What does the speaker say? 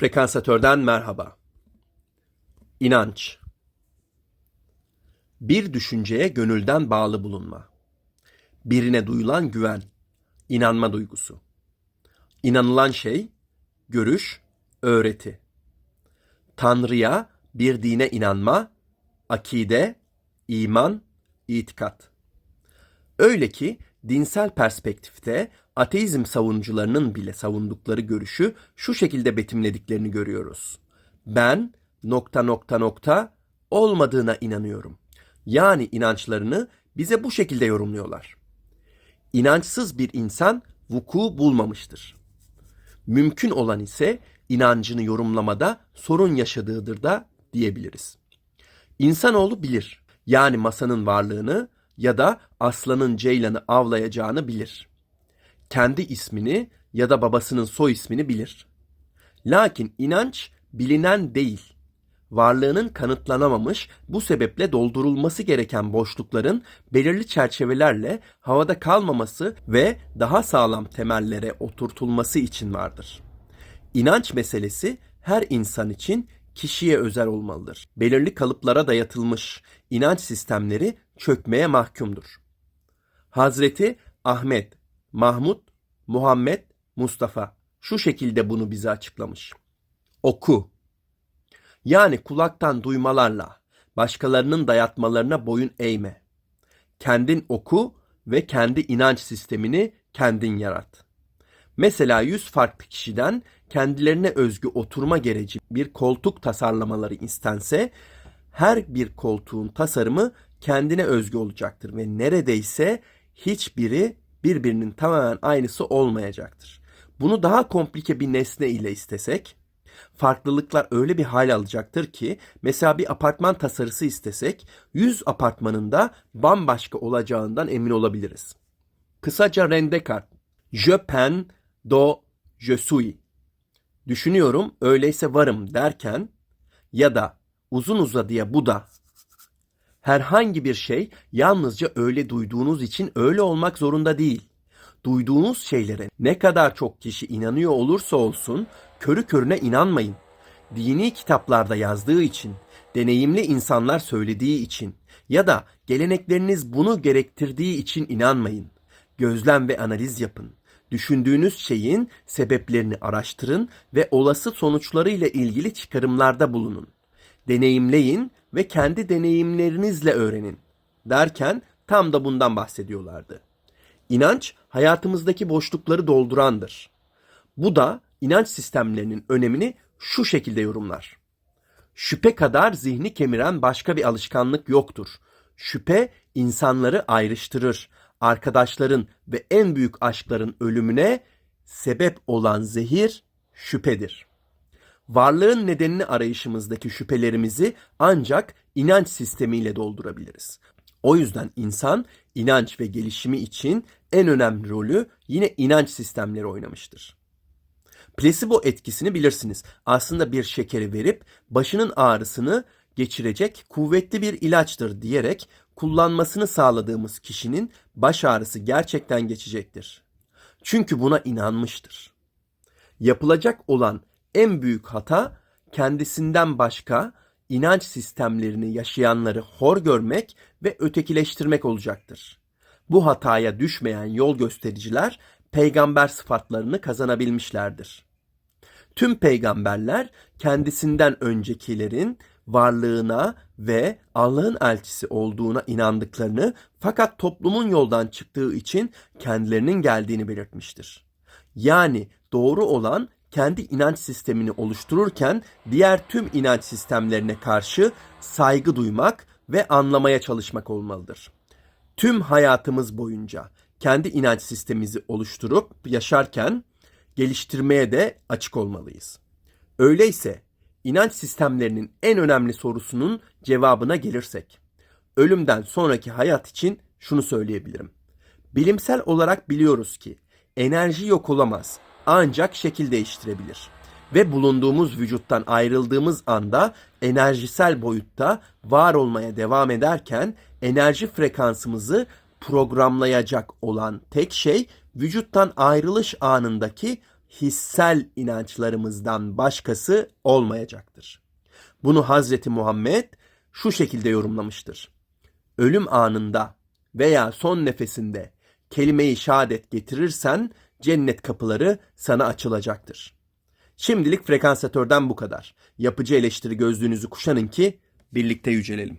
Frekansatörden merhaba. İnanç. Bir düşünceye gönülden bağlı bulunma. Birine duyulan güven, inanma duygusu. İnanılan şey, görüş, öğreti. Tanrı'ya, bir dine inanma, akide, iman, itikat. Öyle ki dinsel perspektifte ateizm savunucularının bile savundukları görüşü şu şekilde betimlediklerini görüyoruz. Ben nokta nokta nokta olmadığına inanıyorum. Yani inançlarını bize bu şekilde yorumluyorlar. İnançsız bir insan vuku bulmamıştır. Mümkün olan ise inancını yorumlamada sorun yaşadığıdır da diyebiliriz. İnsanoğlu bilir. Yani masanın varlığını ya da aslanın ceylanı avlayacağını bilir. Kendi ismini ya da babasının soy ismini bilir. Lakin inanç bilinen değil. Varlığının kanıtlanamamış, bu sebeple doldurulması gereken boşlukların belirli çerçevelerle havada kalmaması ve daha sağlam temellere oturtulması için vardır. İnanç meselesi her insan için kişiye özel olmalıdır. Belirli kalıplara dayatılmış inanç sistemleri çökmeye mahkumdur. Hazreti Ahmet, Mahmud, Muhammed, Mustafa şu şekilde bunu bize açıklamış. Oku. Yani kulaktan duymalarla başkalarının dayatmalarına boyun eğme. Kendin oku ve kendi inanç sistemini kendin yarat. Mesela 100 farklı kişiden kendilerine özgü oturma gereci bir koltuk tasarlamaları istense her bir koltuğun tasarımı kendine özgü olacaktır ve neredeyse hiçbiri birbirinin tamamen aynısı olmayacaktır. Bunu daha komplike bir nesne ile istesek farklılıklar öyle bir hal alacaktır ki mesela bir apartman tasarısı istesek 100 apartmanın da bambaşka olacağından emin olabiliriz. Kısaca René Descartes, je pen do je suis. Düşünüyorum öyleyse varım derken ya da uzun uzadıya bu da herhangi bir şey yalnızca öyle duyduğunuz için öyle olmak zorunda değil. Duyduğunuz şeylere ne kadar çok kişi inanıyor olursa olsun körü körüne inanmayın. Dini kitaplarda yazdığı için, deneyimli insanlar söylediği için ya da gelenekleriniz bunu gerektirdiği için inanmayın. Gözlem ve analiz yapın. Düşündüğünüz şeyin sebeplerini araştırın ve olası sonuçlarıyla ilgili çıkarımlarda bulunun. Deneyimleyin ve kendi deneyimlerinizle öğrenin derken tam da bundan bahsediyorlardı. İnanç hayatımızdaki boşlukları doldurandır. Bu da inanç sistemlerinin önemini şu şekilde yorumlar. Şüphe kadar zihni kemiren başka bir alışkanlık yoktur. Şüphe insanları ayrıştırır. Arkadaşların ve en büyük aşkların ölümüne sebep olan zehir şüphedir. Varlığın nedenini arayışımızdaki şüphelerimizi ancak inanç sistemiyle doldurabiliriz. O yüzden insan inanç ve gelişimi için en önemli rolü yine inanç sistemleri oynamıştır. Plasebo etkisini bilirsiniz. Aslında bir şekeri verip başının ağrısını geçirecek kuvvetli bir ilaçtır diyerek kullanmasını sağladığımız kişinin baş ağrısı gerçekten geçecektir. Çünkü buna inanmıştır. Yapılacak olan en büyük hata kendisinden başka inanç sistemlerini yaşayanları hor görmek ve ötekileştirmek olacaktır. Bu hataya düşmeyen yol göstericiler peygamber sıfatlarını kazanabilmişlerdir. Tüm peygamberler kendisinden öncekilerin varlığına ve Allah'ın elçisi olduğuna inandıklarını fakat toplumun yoldan çıktığı için kendilerinin geldiğini belirtmiştir. Yani doğru olan kendi inanç sistemini oluştururken diğer tüm inanç sistemlerine karşı saygı duymak ve anlamaya çalışmak olmalıdır. Tüm hayatımız boyunca kendi inanç sistemimizi oluşturup yaşarken geliştirmeye de açık olmalıyız. Öyleyse inanç sistemlerinin en önemli sorusunun cevabına gelirsek, ölümden sonraki hayat için şunu söyleyebilirim. Bilimsel olarak biliyoruz ki enerji yok olamaz ancak şekil değiştirebilir. Ve bulunduğumuz vücuttan ayrıldığımız anda enerjisel boyutta var olmaya devam ederken enerji frekansımızı programlayacak olan tek şey vücuttan ayrılış anındaki hissel inançlarımızdan başkası olmayacaktır. Bunu Hazreti Muhammed şu şekilde yorumlamıştır. Ölüm anında veya son nefesinde kelime-i şehadet getirirsen cennet kapıları sana açılacaktır. Şimdilik frekansatörden bu kadar. Yapıcı eleştiri gözlüğünüzü kuşanın ki birlikte yücelelim.